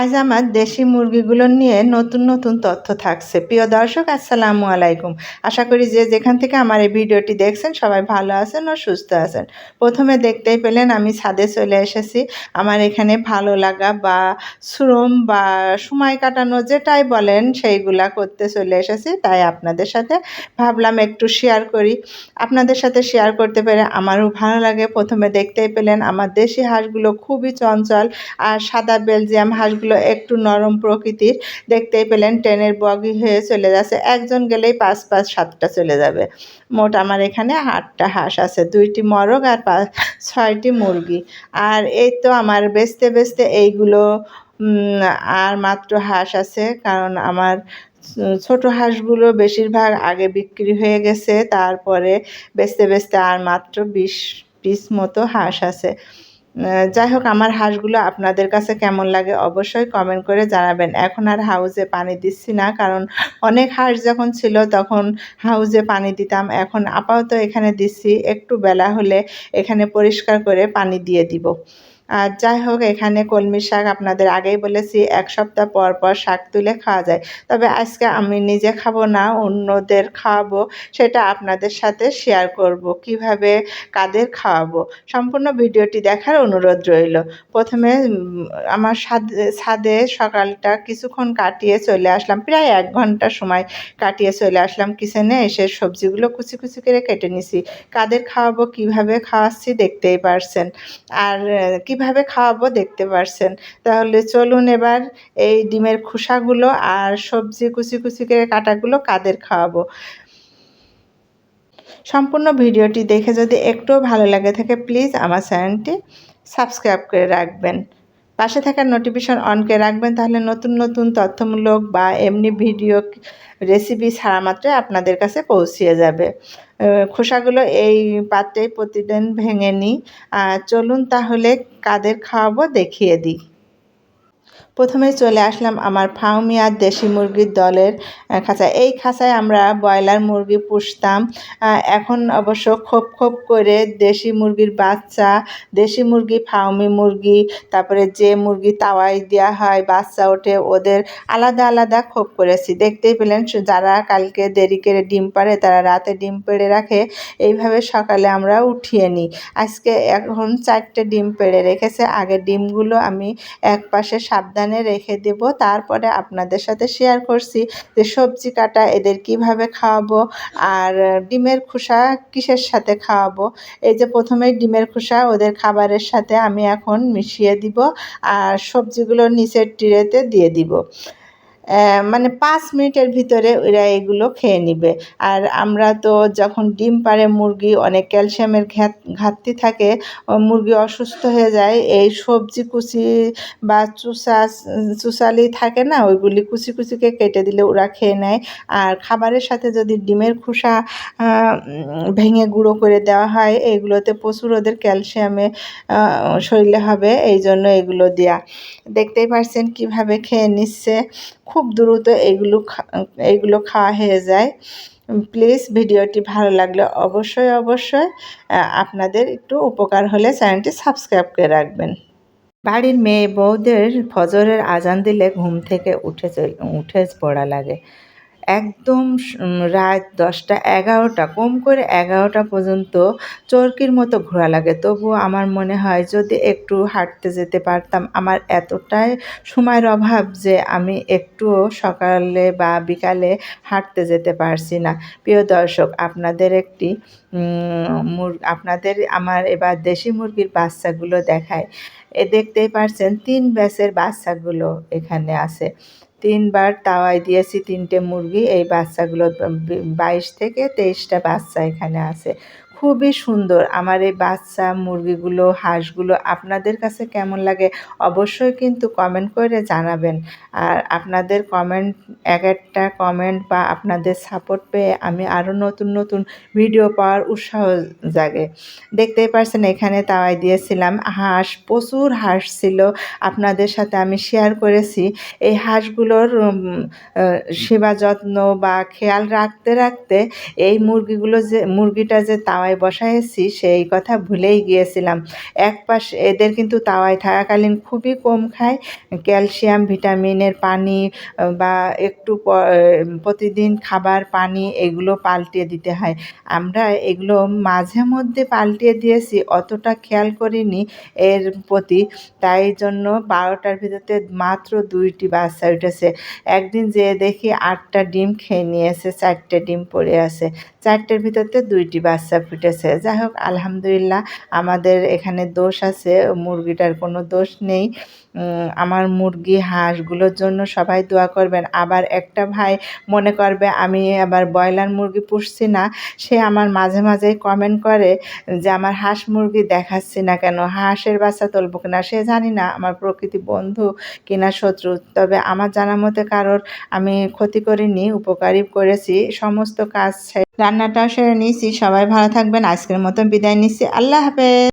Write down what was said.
আজ আমার দেশি মুরগিগুলো নিয়ে নতুন নতুন তথ্য থাকছে। প্রিয় দর্শক, আসসালামু আলাইকুম। আশা করি যে যেখান থেকে আমার এই ভিডিওটি দেখছেন, সবাই ভালো আছেন ও সুস্থ আছেন। প্রথমে দেখতেই পেলেন আমি ছাদে চলে এসেছি। আমার এখানে ভালো লাগা বা শ্রম বা সময় কাটানো যেটাই বলেন, সেইগুলা করতে চলে এসেছি। তাই আপনাদের সাথে ভাবলাম একটু শেয়ার করি। আপনাদের সাথে শেয়ার করতে পেরে আমারও ভালো লাগে। প্রথমে দেখতেই পেলেন আমার দেশি হাঁসগুলো খুবই চঞ্চল আর সাদা বেলজিয়াম হাঁসগুলো একটু নরম প্রকৃতির, দেখতেই পেলেন ট্রেনের বগি হয়ে চলে যাচ্ছে। একজন গেলেই পাঁচ পাঁচ সাতটা চলে যাবে। মোট আমার এখানে আটটা হাঁস আছে, দুইটি মরগ আর পাঁচ ছয়টি মুরগি। আর এই তো আমার বেচতে বেচতে এইগুলো আর মাত্র হাঁস আছে, কারণ আমার ছোট হাঁসগুলো বেশিরভাগ আগে বিক্রি হয়ে গেছে, তারপরে বেচতে বেচতে আর মাত্র বিশ পিস মতো হাঁস আছে। যাই হোক, আমার হাঁসগুলো আপনাদের কাছে কেমন লাগে অবশ্যই কমেন্ট করে জানাবেন। এখন আর হাউজে পানি দিচ্ছি না, কারণ অনেক হাঁস যখন ছিল তখন হাউজে পানি দিতাম। এখন আপাতত এখানে দিচ্ছি, একটু বেলা হলে এখানে পরিষ্কার করে পানি দিয়ে দিব। আর যাই হোক, এখানে কলমি শাক আপনাদের আগেই বলেছি, এক সপ্তাহ পর পর শাক তুলে খাওয়া যায়। তবে আজকে আমি নিজে খাব না, অন্যদের খাওয়াবো, সেটা আপনাদের সাথে শেয়ার করব। কীভাবে, কাদের খাওয়াবো? সম্পূর্ণ ভিডিওটি দেখার অনুরোধ রইল। প্রথমে আমার ছাদে সকালটা কিছুক্ষণ কাটিয়ে চলে আসলাম। প্রায় এক ঘণ্টা সময় কাটিয়ে চলে আসলাম কিচেনে এসে সবজিগুলো কুচি কুচি করে কেটে নিছি। কাদের খাওয়াবো, কীভাবে খাওয়াচ্ছি দেখতেই পারছেন। আর কীভাবে খাওয়াবো দেখতে পারছেন। তাহলে চলুন এবার এই ডিমের খোসাগুলো আর সবজি কুচি কুচি করে কাটাগুলো কাদের খাওয়াবো। সম্পূর্ণ ভিডিওটি দেখে যদি একটু ভালো লাগে থাকে প্লিজ আমার চ্যানেলটি সাবস্ক্রাইব করে রাখবেন। পাশে থাকা নোটিফিকেশন অন করে রাখবেন, তাহলে নতুন নতুন তথ্যমূলক বা এমনি ভিডিও রেসিপি ছাড়া মাত্রই আপনাদের কাছে পৌঁছিয়ে যাবে। খোসাগুলো এই পাত্রে প্রতিদিন ভেঙে নিই। আর চলুন তাহলে কাদের খাওয়াবো দেখিয়ে দিই। প্রথমে চলে আসলাম আমার ফাউমি আর দেশি মুরগির দলের খাঁচায়। এই খাঁচায় আমরা ব্রয়লার মুরগি পুষতাম। এখন অবশ্য খোপ খোপ করে দেশি মুরগির বাচ্চা, দেশি মুরগি, ফাউমি মুরগি, তারপরে যে মুরগি তাওয়াই দেওয়া হয়, বাচ্চা ওঠে, ওদের আলাদা আলাদা খোপ করেছি। দেখতেই পেলেন যারা কালকে দেরি করে ডিম পাড়ে, তারা রাতে ডিম পেড়ে রাখে, এইভাবে সকালে আমরা উঠিয়ে নিই। আজকে এখন চারটে ডিম পেড়ে রেখেছে, আগের ডিমগুলো আমি এক পাশে সাবধান রেখে দেব। তারপরে আপনাদের সাথে শেয়ার করছি যে সবজি কাটা এদের কীভাবে খাওয়াবো আর ডিমের খোসা কিসের সাথে খাওয়াবো। এই যে প্রথমে ডিমের খোসা ওদের খাবারের সাথে আমি এখন মিশিয়ে দিব আর সবজিগুলো নিচের টিরেতে দিয়ে দিব। মানে পাঁচ মিনিটের ভিতরে ওরা এগুলো খেয়ে নিবে। আর আমরা তো যখন ডিম পাড়ে মুরগি, অনেক ক্যালসিয়ামের ঘাটতি থাকে মুরগি অসুস্থ হয়ে যায়, এই সবজি কুচি বা চুষা চুষালি থাকে না, ওইগুলি কুচি কুচিকে কেটে দিলে ওরা খেয়ে নেয়। আর খাবারের সাথে যদি ডিমের খোসা ভেঙে গুঁড়ো করে দেওয়া হয় এইগুলোতে প্রচুর ওদের ক্যালসিয়ামে শরীরে হবে, এই জন্য এগুলো দেয়া। দেখতেই পারছেন কীভাবে খেয়ে নিচ্ছে। খুব দ্রুত এগুলো এগুলো খাওয়া হয়ে যায়। প্লিজ ভিডিওটি ভালো লাগলে অবশ্যই অবশ্যই আপনাদের একটু উপকার হলে চ্যানেলটি সাবস্ক্রাইব করে রাখবেন। বাড়ির মেয়ে বউদের ফজরের আজান দিলে ঘুম থেকে উঠে উঠে পড়া লাগে। একদম রাত দশটা, এগারোটা, কম করে এগারোটা পর্যন্ত চরকির মতো ঘোরা লাগে। তবুও আমার মনে হয় যদি একটু হাঁটতে যেতে পারতাম, আমার এতটাই সময়ের অভাব যে আমি একটুও সকালে বা বিকালে হাঁটতে যেতে পারছি না। প্রিয় দর্শক, আপনাদের একটি আপনাদের আমার এবার দেশি মুরগির বাচ্চাগুলো দেখায়। এ দেখতেই পারছেন, তিন ব্যাসের বাচ্চাগুলো এখানে আছে। তিনবার তাওয়ায় দিয়েছি তিনটে মুরগি, এই বাচ্চাগুলো বাইশ থেকে তেইশটা বাচ্চা এখানে আছে। খুবই সুন্দর। আমার এই বাচ্চা, মুরগিগুলো, হাঁসগুলো আপনাদের কাছে কেমন লাগে অবশ্যই কিন্তু কমেন্ট করে জানাবেন। আর আপনাদের কমেন্ট এক একটা কমেন্ট বা আপনাদের সাপোর্ট পেয়ে আমি আরও নতুন নতুন ভিডিও পাওয়ার উৎসাহ জাগে। দেখতেই পারছেন এখানে তাওয়াই দিয়েছিলাম হাঁস, প্রচুর হাঁস ছিল। আপনাদের সাথে আমি শেয়ার করেছি। এই হাঁসগুলোর সেবা যত্ন বা খেয়াল রাখতে রাখতে এই মুরগিগুলো যে, মুরগিটা যে তাওয়ায় তাওয়ায় বসাইছি, সেই কথা ভুলেই গিয়েছিলাম। এক পাশ এদের কিন্তু তাওয়ায় থাকাকালীন খুবই কম খায়। ক্যালসিয়াম, ভিটামিনের পানি বা একটু প্রতিদিন খাবার পানি এগুলো পাল্টে দিতে হয়। আমরা এগুলো মাঝে মধ্যে পাল্টিয়ে দিয়েছি, অতটা খেয়াল করিনি এর প্রতি। তাই জন্য বারোটার ভিতরে মাত্র দুইটি বাচ্চা উঠেছে। একদিন যেয়ে দেখি আটটা ডিম খেয়ে নিয়েছে, চারটে ডিম পড়ে আছে। চারটের ভিতরতে দুইটি বাচ্চা ফুটেছে। যাই হোক, আলহামদুলিল্লাহ আমাদের এখানে দোষ আছে, মুরগিটার কোনো দোষ নেই। আমার মুরগি হাঁসগুলোর জন্য সবাই দোয়া করবেন। আবার একটা ভাই মনে করবে, আমি আবার ব্রয়লার মুরগি পুষছি না। সে আমার মাঝে মাঝে কমেন্ট করে যে, আমার হাঁস মুরগি দেখাচ্ছি না কেন? হাঁসের বাচ্চা তুলবো কিনা? সে জানি না, আমার প্রকৃতি বন্ধু কিনা শত্রু। তবে আমার জানা মতে কারোর আমি ক্ষতি করিনি উপকারী করেছি। সমস্ত কাজ রান্নাটাও সেরে নিয়েছি। সবাই ভালো থাকবেন। আজকের মতন বিদায় নিচ্ছি। আল্লাহ হাফেজ।